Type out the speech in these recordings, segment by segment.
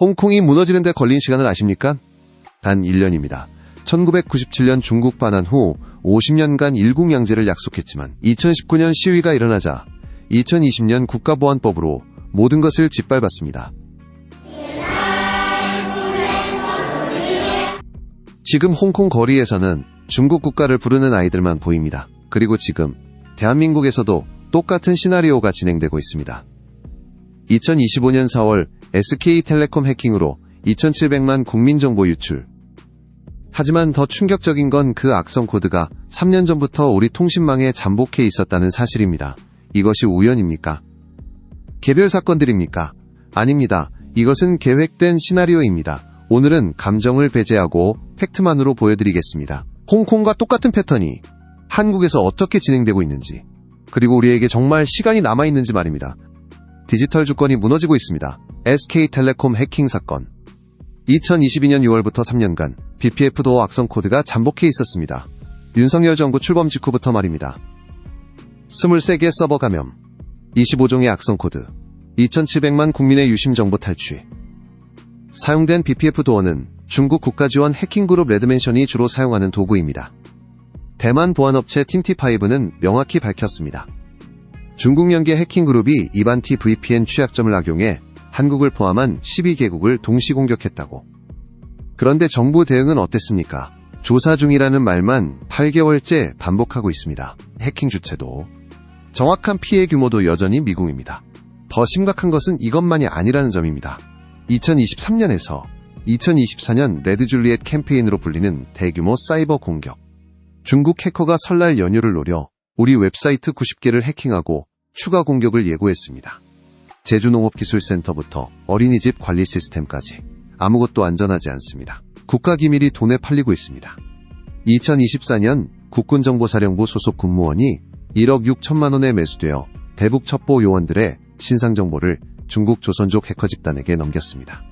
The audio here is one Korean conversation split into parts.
홍콩이 무너지는 데 걸린 시간을 아십니까? 단 1년입니다. 1997년 중국 반환 후 50년간 일국양제를 약속했지만 2019년 시위가 일어나자 2020년 국가보안법으로 모든 것을 짓밟았습니다. 지금 홍콩 거리에서는 중국 국가를 부르는 아이들만 보입니다. 그리고 지금 대한민국에서도 똑같은 시나리오가 진행되고 있습니다. 2025년 4월 SK텔레콤 해킹으로 2700만 국민정보 유출. 하지만 더 충격적인 건 그 악성 코드가 3년 전부터 우리 통신망에 잠복해 있었다는 사실입니다. 이것이 우연입니까? 개별 사건들입니까? 아닙니다. 이것은 계획된 시나리오입니다. 오늘은 감정을 배제하고 팩트만으로 보여드리겠습니다. 홍콩과 똑같은 패턴이 한국에서 어떻게 진행되고 있는지, 그리고 우리에게 정말 시간이 남아있는지 말입니다. 디지털 주권이 무너지고 있습니다. SK텔레콤 해킹 사건. 2022년 6월부터 3년간 BPF-도어 악성 코드가 잠복해 있었습니다. 윤석열 정부 출범 직후부터 말입니다. 23개 서버 감염, 25종의 악성 코드, 2,700만 국민의 유심 정보 탈취. 사용된 BPF-도어는 중국 국가지원 해킹그룹 레드맨션이 주로 사용하는 도구입니다. 대만 보안업체 틴티5는 명확히 밝혔습니다. 중국 연계 해킹그룹이 이반티 VPN 취약점을 악용해 한국을 포함한 12개국을 동시 공격했다고. 그런데 정부 대응은 어땠습니까? 조사 중이라는 말만 8개월째 반복하고 있습니다. 해킹 주체도. 정확한 피해 규모도 여전히 미궁입니다. 더 심각한 것은 이것만이 아니라는 점입니다. 2023년에서 2024년 레드줄리엣 캠페인으로 불리는 대규모 사이버 공격. 중국 해커가 설날 연휴를 노려 우리 웹사이트 90개를 해킹하고 추가 공격을 예고했습니다. 제주농업기술센터부터 어린이집 관리 시스템까지 아무것도 안전하지 않습니다. 국가기밀이 돈에 팔리고 있습니다. 2024년 국군정보사령부 소속 군무원이 1억 6천만 원에 매수되어 대북 첩보 요원들의 신상 정보를 중국 조선족 해커 집단에게 넘겼습니다.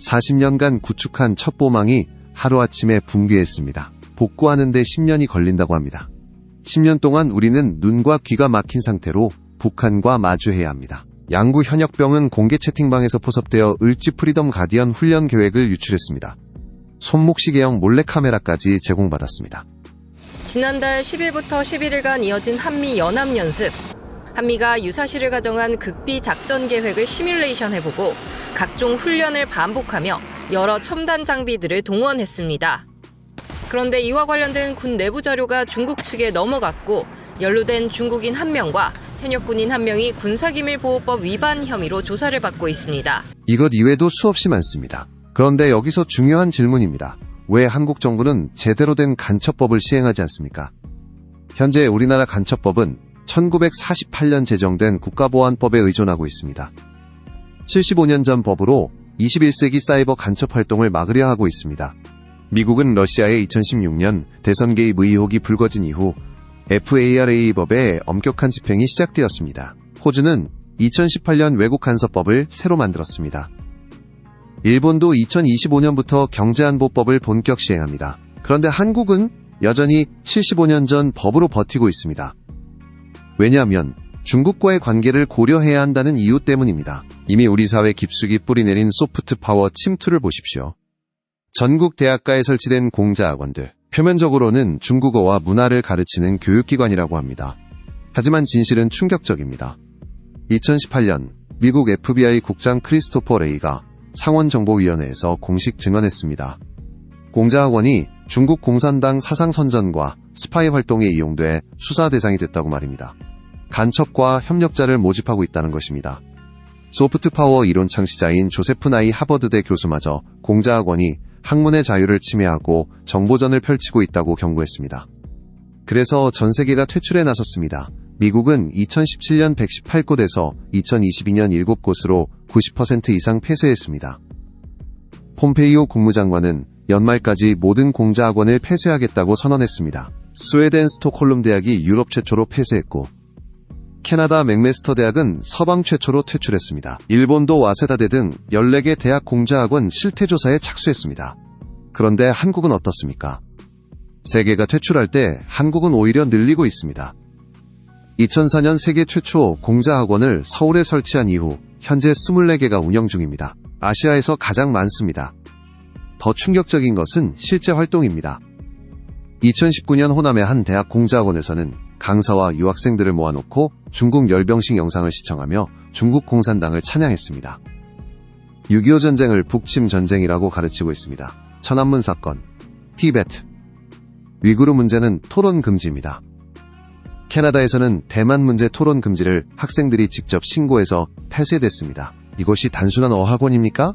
40년간 구축한 첩보망이 하루아침에 붕괴했습니다. 복구하는 데 10년이 걸린다고 합니다. 10년 동안 우리는 눈과 귀가 막힌 상태로 북한과 마주해야 합니다. 양구 현역병은 공개 채팅방에서 포섭되어 을지 프리덤 가디언 훈련 계획을 유출했습니다. 손목시계형 몰래카메라까지 제공받았습니다. 지난달 10일부터 11일간 이어진 한미 연합연습. 한미가 유사시를 가정한 극비 작전 계획을 시뮬레이션 해보고 각종 훈련을 반복하며 여러 첨단 장비들을 동원했습니다. 그런데 이와 관련된 군 내부 자료가 중국 측에 넘어갔고 연루된 중국인 한 명과 현역 군인 한 명이 군사기밀보호법 위반 혐의로 조사를 받고 있습니다. 이것 이외에도 수없이 많습니다. 그런데 여기서 중요한 질문입니다. 왜 한국 정부는 제대로 된 간첩법을 시행하지 않습니까? 현재 우리나라 간첩법은 1948년 제정된 국가보안법에 의존하고 있습니다. 75년 전 법으로 21세기 사이버 간첩 활동을 막으려 하고 있습니다. 미국은 러시아의 2016년 대선 개입 의혹이 불거진 이후 FARA 법의 엄격한 집행이 시작되었습니다. 호주는 2018년 외국 간섭법을 새로 만들었습니다. 일본도 2025년부터 경제안보법을 본격 시행합니다. 그런데 한국은 여전히 75년 전 법으로 버티고 있습니다. 왜냐하면 중국과의 관계를 고려해야 한다는 이유 때문입니다. 이미 우리 사회 깊숙이 뿌리내린 소프트 파워 침투를 보십시오. 전국 대학가에 설치된 공자학원들. 표면적으로는 중국어와 문화를 가르치는 교육기관이라고 합니다. 하지만 진실은 충격적입니다. 2018년 미국 FBI 국장 크리스토퍼 레이가 상원정보위원회에서 공식 증언했습니다. 공자학원이 중국 공산당 사상선전과 스파이 활동에 이용돼 수사 대상이 됐다고 말입니다. 간첩과 협력자를 모집하고 있다는 것입니다. 소프트 파워 이론 창시자인 조세프 나이 하버드대 교수마저 공자학원이 학문의 자유를 침해하고 정보전을 펼치고 있다고 경고했습니다. 그래서 전 세계가 퇴출에 나섰습니다. 미국은 2017년 118곳에서 2022년 7곳으로 90% 이상 폐쇄했습니다. 폼페이오 국무장관은 연말까지 모든 공자학원을 폐쇄하겠다고 선언했습니다. 스웨덴 스톡홀름 대학이 유럽 최초로 폐쇄했고 캐나다 맥메스터 대학은 서방 최초로 퇴출했습니다. 일본도 와세다대 등 14개 대학 공자학원 실태조사에 착수했습니다. 그런데 한국은 어떻습니까? 세계가 퇴출할 때 한국은 오히려 늘리고 있습니다. 2004년 세계 최초 공자학원을 서울에 설치한 이후 현재 24개가 운영 중입니다. 아시아에서 가장 많습니다. 더 충격적인 것은 실제 활동입니다. 2019년 호남의 한 대학 공자학원에서는 강사와 유학생들을 모아놓고 중국 열병식 영상을 시청하며 중국 공산당을 찬양했습니다. 6.25 전쟁을 북침 전쟁이라고 가르치고 있습니다. 천안문 사건, 티베트, 위구르 문제는 토론 금지입니다. 캐나다에서는 대만 문제 토론 금지를 학생들이 직접 신고해서 폐쇄됐습니다. 이것이 단순한 어학원입니까?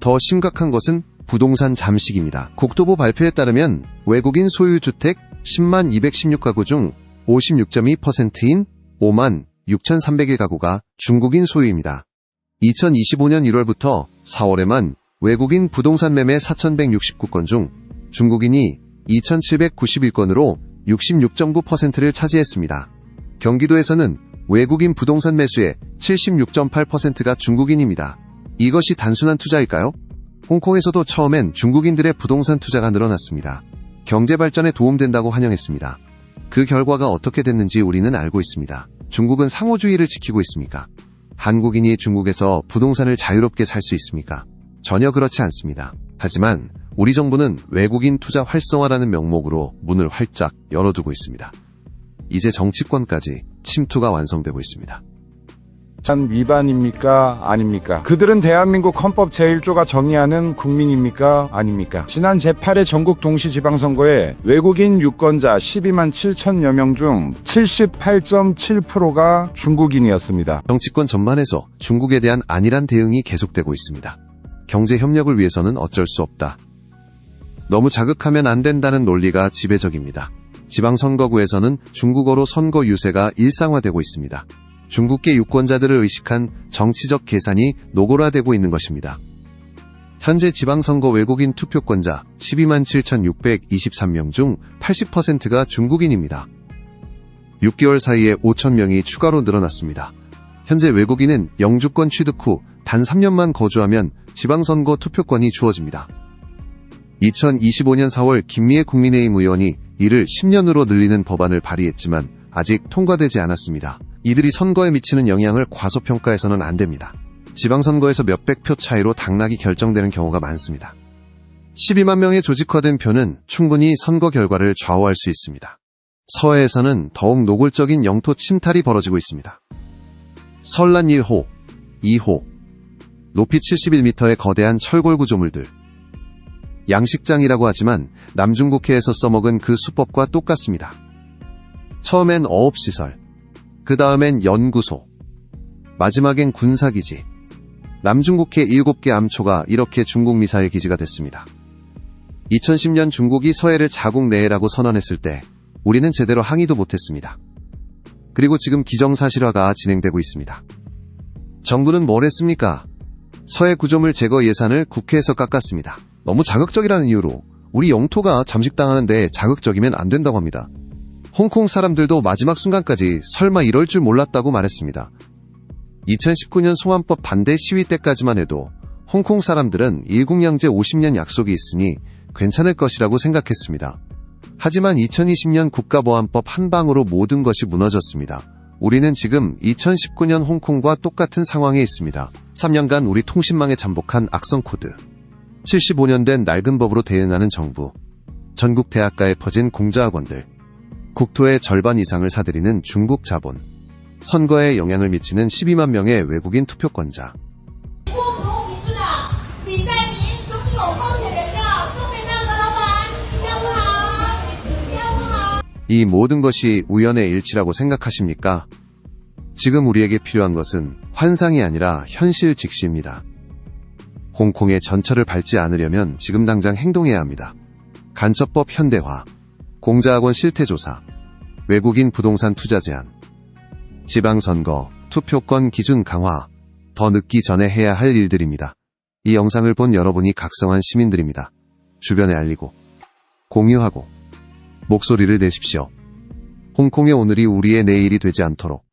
더 심각한 것은 부동산 잠식입니다. 국토부 발표에 따르면 외국인 소유 주택 10만 216가구 중 56.2%인 5만 6,300일 가구가 중국인 소유입니다. 2025년 1월부터 4월에만 외국인 부동산 매매 4,169건 중 중국인이 2,791건으로 66.9%를 차지했습니다. 경기도에서는 외국인 부동산 매수의 76.8%가 중국인입니다. 이것이 단순한 투자일까요? 홍콩에서도 처음엔 중국인들의 부동산 투자가 늘어났습니다. 경제 발전에 도움된다고 환영했습니다. 그 결과가 어떻게 됐는지 우리는 알고 있습니다. 중국은 상호주의를 지키고 있습니까? 한국인이 중국에서 부동산을 자유롭게 살 수 있습니까? 전혀 그렇지 않습니다. 하지만 우리 정부는 외국인 투자 활성화라는 명목으로 문을 활짝 열어두고 있습니다. 이제 정치권까지 침투가 완성되고 있습니다. 한 위반입니까? 아닙니까? 그들은 대한민국 헌법 제1조가 정의하는 국민입니까? 아닙니까? 지난 제8회 전국 동시 지방선거에 외국인 유권자 12만 7천여 명 중 78.7%가 중국인이었습니다. 정치권 전반에서 중국에 대한 안일한 대응이 계속되고 있습니다. 경제 협력을 위해서는 어쩔 수 없다. 너무 자극하면 안 된다는 논리가 지배적입니다. 지방선거구에서는 중국어로 선거 유세가 일상화되고 있습니다. 중국계 유권자들을 의식한 정치적 계산이 노골화되고 있는 것입니다. 현재 지방선거 외국인 투표권자 12만 7,623명 중 80%가 중국인입니다. 6개월 사이에 5,000명이 추가로 늘어났습니다. 현재 외국인은 영주권 취득 후 단 3년만 거주하면 지방선거 투표권이 주어집니다. 2025년 4월 김미애 국민의힘 의원이 이를 10년으로 늘리는 법안을 발의했지만 아직 통과되지 않았습니다. 이들이 선거에 미치는 영향을 과소평가해서는 안 됩니다. 지방선거에서 몇백 표 차이로 당락이 결정되는 경우가 많습니다. 12만 명의 조직화된 표는 충분히 선거 결과를 좌우할 수 있습니다. 서해에서는 더욱 노골적인 영토 침탈이 벌어지고 있습니다. 설란 1호, 2호, 높이 71m의 거대한 철골 구조물들. 양식장이라고 하지만 남중국해에서 써먹은 그 수법과 똑같습니다. 처음엔 어업시설, 그 다음엔 연구소, 마지막엔 군사기지. 남중국해 7개 암초가 이렇게 중국 미사일 기지가 됐습니다. 2010년 중국이 서해를 자국 내라고 선언했을 때 우리는 제대로 항의도 못했습니다. 그리고 지금 기정사실화가 진행되고 있습니다. 정부는 뭘 했습니까? 서해 구조물 제거 예산을 국회에서 깎았습니다. 너무 자극적이라는 이유로 우리 영토가 잠식당하는데 자극적이면 안 된다고 합니다. 홍콩 사람들도 마지막 순간까지 설마 이럴 줄 몰랐다고 말했습니다. 2019년 송환법 반대 시위 때까지만 해도 홍콩 사람들은 일국양제 50년 약속이 있으니 괜찮을 것이라고 생각했습니다. 하지만 2020년 국가보안법 한 방으로 모든 것이 무너졌습니다. 우리는 지금 2019년 홍콩과 똑같은 상황에 있습니다. 3년간 우리 통신망에 잠복한 악성 코드. 75년 된 낡은 법으로 대응하는 정부. 전국 대학가에 퍼진 공자학원들. 국토의 절반 이상을 사들이는 중국 자본, 선거에 영향을 미치는 12만 명의 외국인 투표권자, 이 모든 것이 우연의 일치라고 생각하십니까? 지금 우리에게 필요한 것은 환상이 아니라 현실 직시입니다. 홍콩의 전철을 밟지 않으려면 지금 당장 행동해야 합니다. 간첩법 현대화, 공자학원 실태조사, 외국인 부동산 투자 제한, 지방선거, 투표권 기준 강화, 더 늦기 전에 해야 할 일들입니다. 이 영상을 본 여러분이 각성한 시민들입니다. 주변에 알리고, 공유하고, 목소리를 내십시오. 홍콩의 오늘이 우리의 내일이 되지 않도록